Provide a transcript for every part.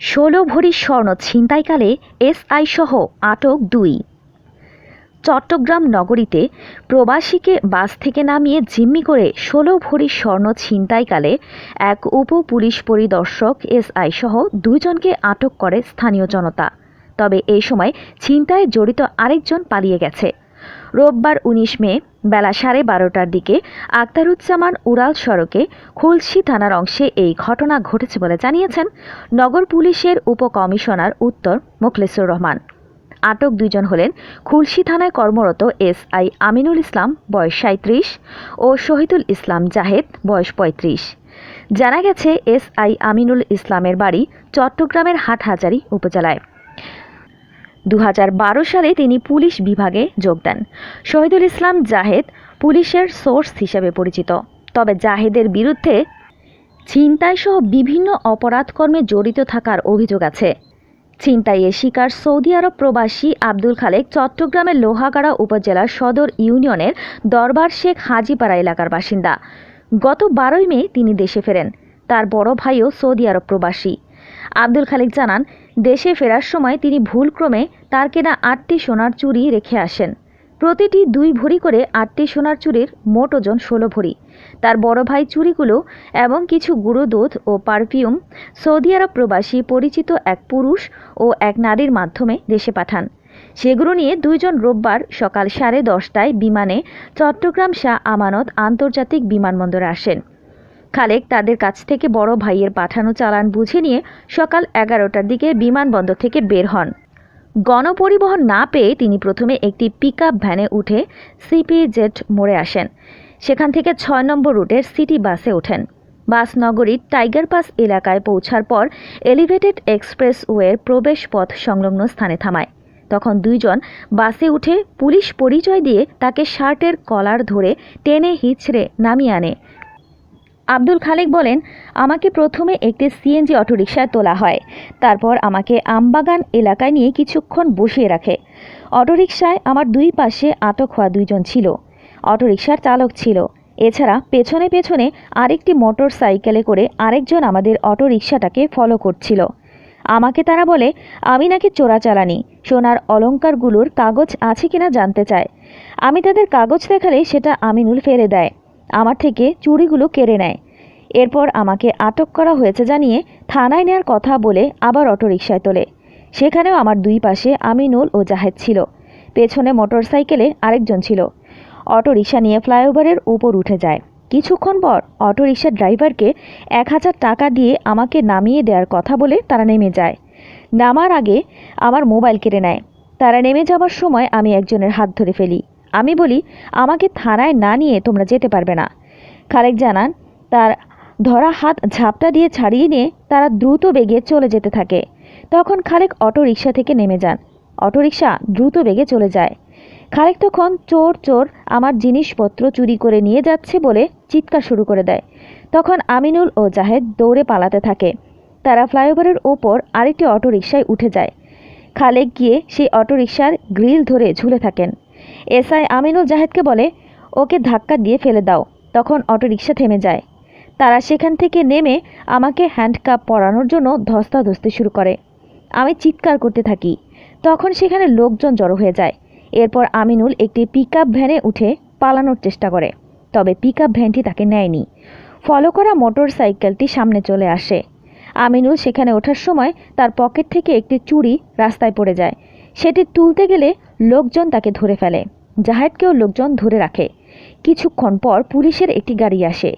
ষোলো ভরি স্বর্ণ ছিনতাইকালে এসআই সহ আটক দুই। চট্টগ্রাম নগরীতে প্রবাসীকে বাস থেকে নামিয়ে জিম্মি করে ষোলো ভরি স্বর্ণ ছিনতাইকালে এক উপ পুলিশ পরিদর্শক এসআই সহ দুইজনকে আটক করে স্থানীয় জনতা। তবে এই সময় ছিনতায় জড়িত আরেকজন পালিয়ে গেছে। রোববার উনিশ মে বেলা সাড়ে বারোটার দিকে আক্তারুজ্জামান উড়াল সড়কে খুলশি থানার অংশে এই ঘটনা ঘটেছে বলে জানিয়েছেন নগর পুলিশের উপকমিশনার উত্তর মোখলেসুর রহমান। আটক দুইজন হলেন খুলশি থানায় কর্মরত এসআই আমিনুল ইসলাম, বয়স সাঁত্রিশ ও শহীদুল ইসলাম জাহেদ, বয়স পঁয়ত্রিশ। জানা গেছে, এসআই আমিনুল ইসলামের বাড়ি চট্টগ্রামের হাটহাজারী উপজেলায়। দু হাজার বারো সালে তিনি পুলিশ বিভাগে যোগ দেন। শহীদুল ইসলাম জাহেদ পুলিশের সোর্স হিসেবে পরিচিত। তবে জাহেদের বিরুদ্ধে ছিনতাইসহ বিভিন্ন অপরাধকর্মে জড়িত থাকার অভিযোগ আছে। ছিনতাইয়ের শিকার সৌদি আরব প্রবাসী আব্দুল খালেক চট্টগ্রামের লোহাগাড়া উপজেলার সদর ইউনিয়নের দরবার শেখ হাজিপাড়া এলাকার বাসিন্দা। গত বারোই মে তিনি দেশে ফেরেন। তার বড় ভাইও সৌদি আরব প্রবাসী। আব্দুল খালেক জানান দেশে ফেরার সময় তিনি ভুলক্রমে তার কেনা আটটি সোনার চুরি রেখে আসেন। প্রতিটি দুই ভরি করে আটটি সোনার চুরির মোট ওজন ষোলো ভরি। তার বড় ভাই চুরিগুলো এবং কিছু গুঁড়ো দুধ ও পারফিউম সৌদি আরব প্রবাসী পরিচিত এক পুরুষ ও এক নারীর মাধ্যমে দেশে পাঠান। সেগুলো নিয়ে দুইজন রোববার সকাল সাড়ে দশটায় বিমানে চট্টগ্রাম শাহ আমানত আন্তর্জাতিক বিমানবন্দরে আসেন। খালেক তাদের কাছ থেকে বড় ভাইয়ের পাঠানো চালান বুঝে নিয়ে সকাল এগারোটার দিকে বিমানবন্দর থেকে বের হন। গণপরিবহন না পেয়ে তিনি প্রথমে একটি পিকআপ ভ্যানে উঠে সিপি জেট মোড়ে আসেন। সেখান থেকে ছয় নম্বর রুটের সিটি বাসে ওঠেন। বাস নগরীর টাইগার পাস এলাকায় পৌঁছার পর এলিভেটেড এক্সপ্রেসওয়ের প্রবেশ পথ সংলগ্ন স্থানে থামায়। তখন দুইজন বাসে উঠে পুলিশ পরিচয় দিয়ে তাকে শার্টের কলার ধরে টেনে হিচড়ে নামিয়ে আনে। আব্দুল খালেক বলেন, আমাকে প্রথমে একটি সিএনজি অটোরিকশায় তোলা হয়। তারপর আমাকে আমবাগান এলাকায় নিয়ে কিছুক্ষণ বসিয়ে রাখে। অটোরিকশায় আমার দুই পাশে আটক হওয়া দুইজন ছিল। অটোরিকশার চালক ছিল। এছাড়া পেছনে পেছনে আরেকটি মোটর সাইকেলে করে আরেকজন আমাদের অটোরিকশাটাকে ফলো করছিল। আমাকে তারা বলে, আমি নাকি চোরাচালানি সোনার অলঙ্কারগুলোর কাগজ আছে কিনা জানতে চায়। আমি তাদের কাগজ দেখালে সেটা আমিনুল ফেলে দেয়। আমার থেকে চুরিগুলো কেড়ে নেয়। এরপর আমাকে আটক করা হয়েছে জানিয়ে থানায় নেওয়ার কথা বলে আবার অটোরিকশায় তোলে। সেখানেও আমার দুই পাশে আমিনুল ও জাহেদ ছিল। পেছনে মোটর সাইকেলে আরেকজন ছিল। অটোরিকশা নিয়ে ফ্লাইওভারের উপর উঠে যায়। কিছুক্ষণ পর অটোরিকশার ড্রাইভারকে এক হাজার টাকা দিয়ে আমাকে নামিয়ে দেওয়ার কথা বলে তারা নেমে যায়। নামার আগে আমার মোবাইল কেড়ে নেয়। তারা নেমে যাওয়ার সময় আমি একজনের হাত ধরে ফেলি। আমি বলি, আমাকে থানায় না নিয়ে তোমরা যেতে পারবে না। খালেক জানান, তার ধরা হাত ঝাপটা দিয়ে ছাড়িয়ে নিয়ে তারা দ্রুত বেগে চলে যেতে থাকে। তখন খালেক অটো রিক্সা থেকে নেমে যান। অটোরিকশা দ্রুত বেগে চলে যায়। খালেক তখন চোর চোর আমার জিনিসপত্র চুরি করে নিয়ে যাচ্ছে বলে চিৎকার শুরু করে দেয়। তখন আমিনুল ও জাহেদ দৌড়ে পালাতে থাকে। তারা ফ্লাইওভারের ওপর আরেকটি অটোরিকশায় উঠে যায়। খালেক গিয়ে সেই অটোরিকশার গ্রিল ধরে ঝুলে থাকেন। এসআই আমিনুল জাহেদকে বলে, ওকে ধাক্কা দিয়ে ফেলে দাও। তখন অটোরিকশা থেমে যায়। তারা সেখান থেকে নেমে আমাকে হ্যান্ডকাপ পরানোর জন্য ধস্তা ধস্তাধস্তি শুরু করে। আমি চিৎকার করতে থাকি। তখন সেখানে লোকজন জড়ো হয়ে যায়। এরপর আমিনুল একটি পিকআপ ভ্যানে উঠে পালানোর চেষ্টা করে। তবে পিকআপ ভ্যানটি তাকে নেয়নি। ফলো করা মোটর সাইকেলটি সামনে চলে আসে। আমিনুল সেখানে ওঠার সময় তার পকেট থেকে একটি চুড়ি রাস্তায় পড়ে যায়। সেটি তুলতে গেলে লোকজন তাকে ধরে ফেলে। জাহেদকেও লোকজন ধরে রাখে। কিছুক্ষণ পর পুলিশের একটি গাড়ি আসে।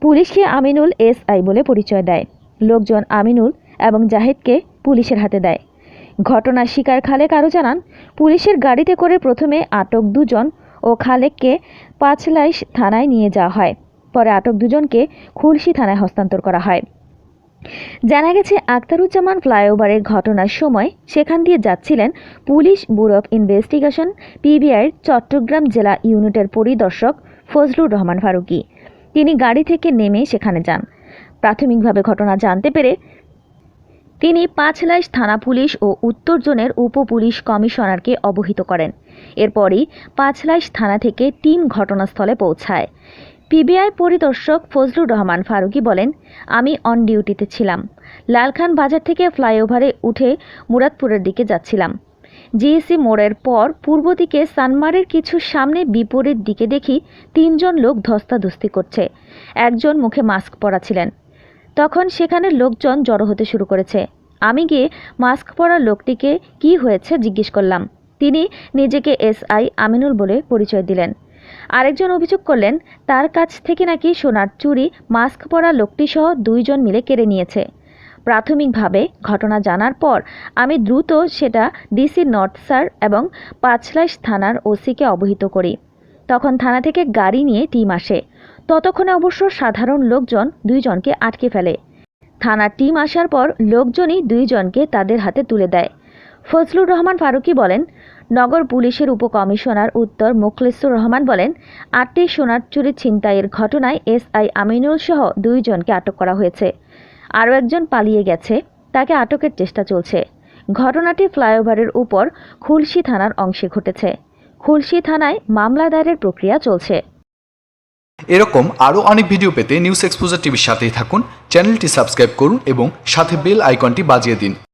পুলিশকে আমিনুল এসআই বলে পরিচয় দেয়। লোকজন আমিনুল এবং জাহেদকে পুলিশের হাতে দেয়। ঘটনার শিকার খালেক আরও জানান, পুলিশের গাড়িতে করে প্রথমে আটক দুজন ও খালেককে পাঁচলাইশ থানায় নিয়ে যাওয়া হয়। পরে আটক দুজনকে খুলশি থানায় হস্তান্তর করা হয়। জানা গেছে আক্তারুজ্জামান ফ্লাইওভারের ঘটনার সময় সেখান দিয়ে যাচ্ছিলেন পুলিশ ব্যুরো অফ ইনভেস্টিগেশন, পিবিআইয়ের চট্টগ্রাম জেলা ইউনিটের পরিদর্শক ফজলুর রহমান ফারুকী। তিনি গাড়ি থেকে নেমে সেখানে যান। প্রাথমিকভাবে ঘটনা জানতে পেরে তিনি পাঁচলাইশ থানা পুলিশ ও উত্তর জোনের উপ পুলিশ কমিশনারকে অবহিত করেন। এরপরই পাঁচলাইশ থানা থেকে টিম ঘটনাস্থলে পৌঁছায়। পিবিআই পরিদর্শক ফজলুর রহমান ফারুকি বলেন, আমি অন ডিউটিতে ছিলাম। লালখান বাজার থেকে ফ্লাইওভারে উঠে মুরাদপুরের দিকে যাচ্ছিলাম। জিএসি মোড়ের পর পূর্ব দিকে সানমারের কিছু সামনে বিপরীত দিকে দেখি তিনজন লোক ধস্তাধস্তি করছে। একজন মুখে মাস্ক পরা ছিলেন। তখন সেখানে লোকজন জড়ো হতে শুরু করেছে। আমি গিয়ে মাস্ক পরা লোকটিকে কি হয়েছে জিজ্ঞেস করলাম। তিনি নিজেকে এসআই আমিনুল বলে পরিচয় দিলেন। আরেকজন অভিযোগ করলেন, তার কাছ থেকে নাকি সোনার চুরি মাস্ক পরা লোকটি সহ দুইজন মিলে কেড়ে নিয়েছে। প্রাথমিকভাবে ঘটনা জানার পর আমি দ্রুত সেটা ডিসি নর্থ স্যার এবং পাঁচলাইশ থানার ওসিকে অবহিত করি। তখন থানা থেকে গাড়ি নিয়ে টিম আসে। ততক্ষণে অবশ্য সাধারণ লোকজন দুইজনকে আটকে ফেলে। থানার টিম আসার পর লোকজনই দুইজনকে তাদের হাতে তুলে দেয়। ফজলুর রহমান ফারুকী বলেন নগর পুলিশের উপকমিশনার উত্তর মোখলেসুর রহমান বলেন, আটটি সোনার চুরি ছিনতাইয়ের ঘটনায় এসআই আমিনুল সহ দুইজনকে আটক করা হয়েছে। আরও একজন পালিয়ে গেছে, তাকে আটকের চেষ্টা চলছে। ঘটনাটি ফ্লাইওভারের উপর খুলশি থানার অংশে ঘটেছে। খুলশি থানায় মামলা দায়েরের প্রক্রিয়া চলছে। এরকম আরও অনেক ভিডিও পেতে নিউজ এক্সপোজার টিভির সাথেই থাকুন, চ্যানেলটি সাবস্ক্রাইব করুন এবং সাথে বেল আইকনটি বাজিয়ে দিন।